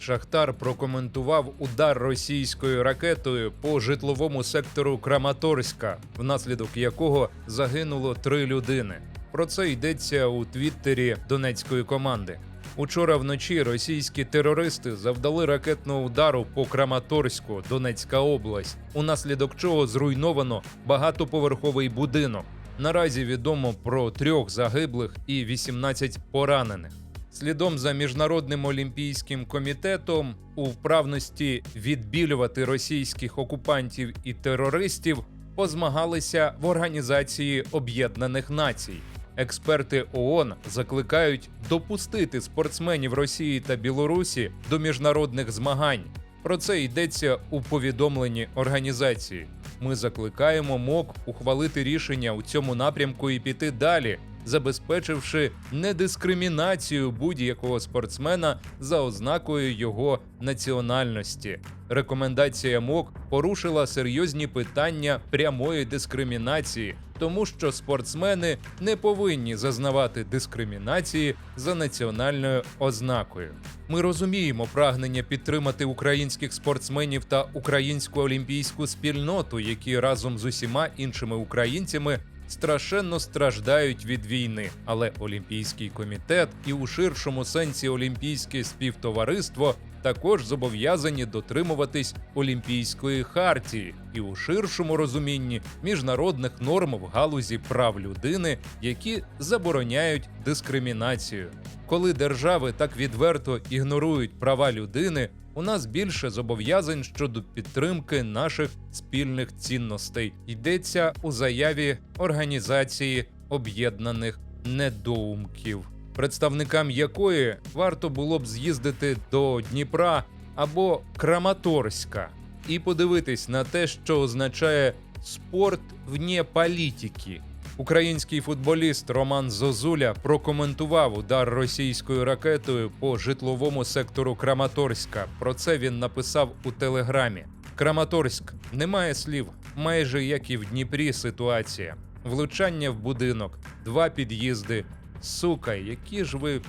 Шахтар прокоментував удар російською ракетою по житловому сектору Краматорська, внаслідок якого загинуло три людини. Про це йдеться у твіттері донецької команди. Учора вночі російські терористи завдали ракетного удару по Краматорську, Донецька область, унаслідок чого зруйновано багатоповерховий будинок. Наразі відомо про трьох загиблих і 18 поранених. Слідом за міжнародним олімпійським комітетом у вправності відбілювати російських окупантів і терористів позмагалися в Організації Об'єднаних Націй. Експерти ООН закликають допустити спортсменів Росії та Білорусі до міжнародних змагань. Про це йдеться у повідомленні організації. Ми закликаємо МОК ухвалити рішення у цьому напрямку і піти далі, забезпечивши недискримінацію будь-якого спортсмена за ознакою його національності. Рекомендація МОК порушила серйозні питання прямої дискримінації, тому що спортсмени не повинні зазнавати дискримінації за національною ознакою. Ми розуміємо прагнення підтримати українських спортсменів та українську олімпійську спільноту, які разом з усіма іншими українцями страшенно страждають від війни. Але Олімпійський комітет і у ширшому сенсі Олімпійське співтовариство також зобов'язані дотримуватись Олімпійської хартії і у ширшому розумінні міжнародних норм в галузі прав людини, які забороняють дискримінацію. Коли держави так відверто ігнорують права людини, у нас більше зобов'язань щодо підтримки наших спільних цінностей. Йдеться у заяві Організації Об'єднаних Недоумків, представникам якої варто було б з'їздити до Дніпра або Краматорська і подивитись на те, що означає спорт вне політики. Український футболіст Роман Зозуля прокоментував удар російською ракетою по житловому сектору Краматорська. Про це він написав у телеграмі. Краматорськ немає слів, майже як і в Дніпрі ситуація. Влучання в будинок, два під'їзди. Сука, які ж ви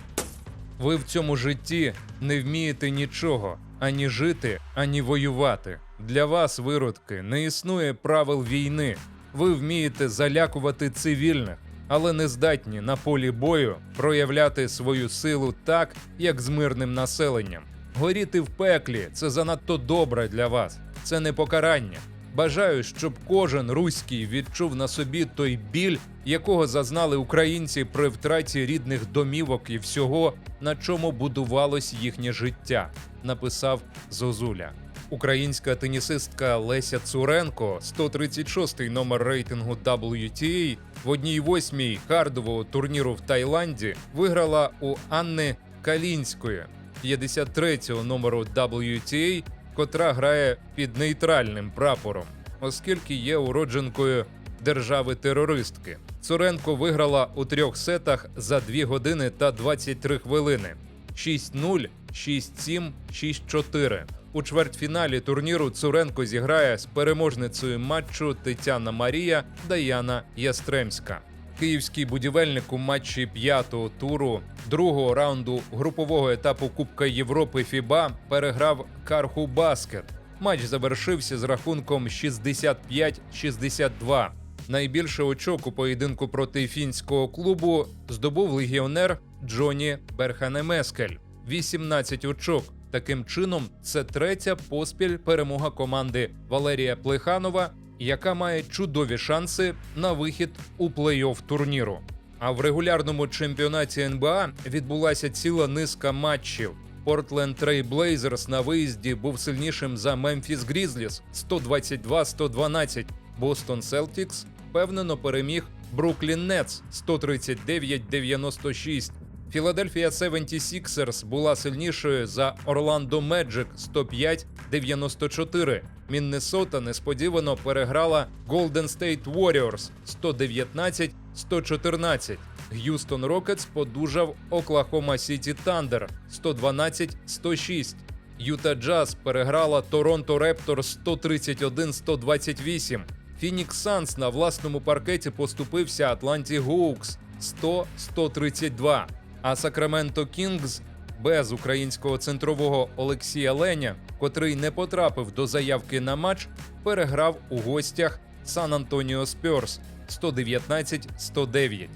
ви в цьому житті не вмієте нічого ані жити, ані воювати. Для вас, виродки, не існує правил війни. Ви вмієте залякувати цивільних, але не здатні на полі бою проявляти свою силу так, як з мирним населенням. Горіти в пеклі це занадто добре для вас. Це не покарання. Бажаю, щоб кожен руський відчув на собі той біль, якого зазнали українці при втраті рідних домівок і всього, на чому будувалось їхнє життя, написав Зозуля. Українська тенісистка Леся Цуренко, 136-й номер рейтингу WTA, в одній восьмій хардового турніру в Таїланді виграла у Анни Калінської, 53-го номеру WTA, котра грає під нейтральним прапором, оскільки є уродженкою держави-терористки. Цуренко виграла у трьох сетах за 2 години та 23 хвилини: 6-0, 6-7, 6-4. У чвертьфіналі турніру Цуренко зіграє з переможницею матчу Тетяна Марія Даяна Ястремська. Київський будівельник у матчі п'ятого туру другого раунду групового етапу Кубка Європи ФІБА переграв Карху Баскет. Матч завершився з рахунком 65-62. Найбільше очок у поєдинку проти фінського клубу здобув легіонер Джоні Берханемескель. 18 очок. Таким чином, це третя поспіль перемога команди Валерія Плеханова, яка має чудові шанси на вихід у плей-офф турніру. А в регулярному чемпіонаті НБА відбулася ціла низка матчів. Портленд Трей Блейзерс на виїзді був сильнішим за Мемфіс Грізліс 122-112. Бостон Селтікс впевнено переміг Бруклін Нетс 139-96. Філадельфія 76ers була сильнішою за Орландо Меджик 105-94. Міннесота несподівано переграла Golden State Warriors 119-114. Г'юстон Рокетс подужав Оклахома Сіті Тандер 112-106. Юта Джаз переграла Торонто Репторс 131-128. Фінікс Санс на власному паркеті поступився Атланті Гоукс 100-132. А Сакраменто Кінгз без українського центрового Олексія Леня, котрий не потрапив до заявки на матч, переграв у гостях Сан Антоніо Спьорс 119-109.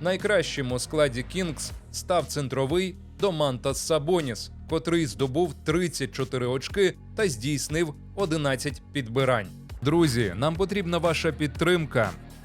Найкращим у складі Кінгс став центровий Домантас Сабоніс, котрий здобув 34 очки та здійснив 11 підбирань. Друзі, нам потрібна ваша підтримка.